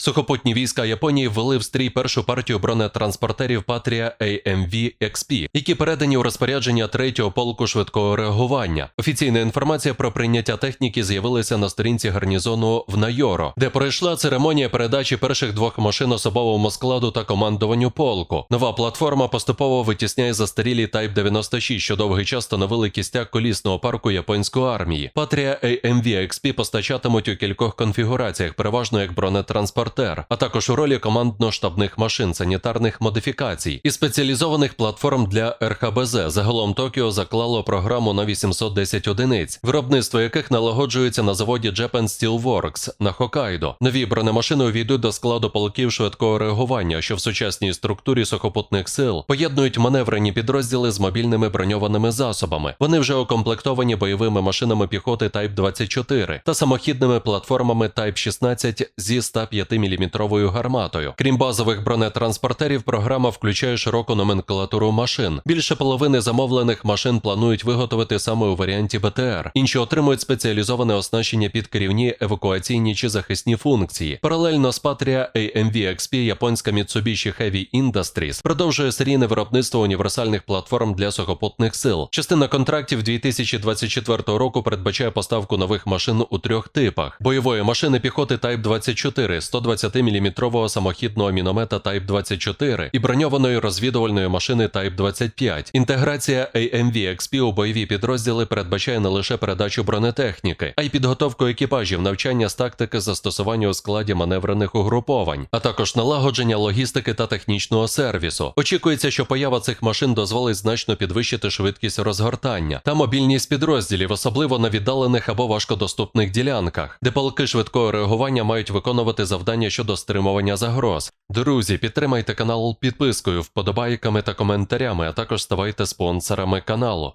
Сухопутні війська Японії ввели в стрій першу партію бронетранспортерів Patria AMV XP, які передані у розпорядження 3-го полку швидкого реагування. Офіційна інформація про прийняття техніки з'явилася на сторінці гарнізону в Найоро, де пройшла церемонія передачі перших двох машин особовому складу та командуванню полку. Нова платформа поступово витісняє застарілі Type 96, що довгий час становили кістяк колісного парку японської армії. Patria AMV XP постачатимуть у кількох конфігураціях, переважно як бронетранспортер, а також у ролі командно-штабних машин, санітарних модифікацій і спеціалізованих платформ для РХБЗ. Загалом Токіо заклало програму на 810 одиниць, виробництво яких налагоджується на заводі Japan Steel Works на Хокайдо. Нові бронемашини увійдуть до складу полків швидкого реагування, що в сучасній структурі сухопутних сил поєднують маневрені підрозділи з мобільними броньованими засобами. Вони вже укомплектовані бойовими машинами піхоти Type 24 та самохідними платформами Type 16 зі 105 мм гарматою. Крім базових бронетранспортерів, програма включає широку номенклатуру машин. Більше половини замовлених машин планують виготовити саме у варіанті БТР. Інші отримують спеціалізоване оснащення під керівні евакуаційні чи захисні функції. Паралельно з Patria AMV XP японська Mitsubishi Heavy Industries продовжує серійне виробництво універсальних платформ для сухопутних сил. Частина контрактів 2024 року передбачає поставку нових машин у трьох типах: бойової машини піхоти Type 24, 120 мм самохідного міномета Type 24 і броньованої розвідувальної машини Type 25. Інтеграція AMV XP у бойові підрозділи передбачає не лише передачу бронетехніки, а й підготовку екіпажів, навчання з тактики застосування у складі маневрених угруповань, а також налагодження логістики та технічного сервісу. Очікується, що поява цих машин дозволить значно підвищити швидкість розгортання та мобільність підрозділів, особливо на віддалених або важкодоступних ділянках, де полки швидкого реагування мають виконувати завдання щодо стримування загроз. Друзі, підтримайте канал підпискою, вподобайками та коментарями, а також ставайте спонсорами каналу.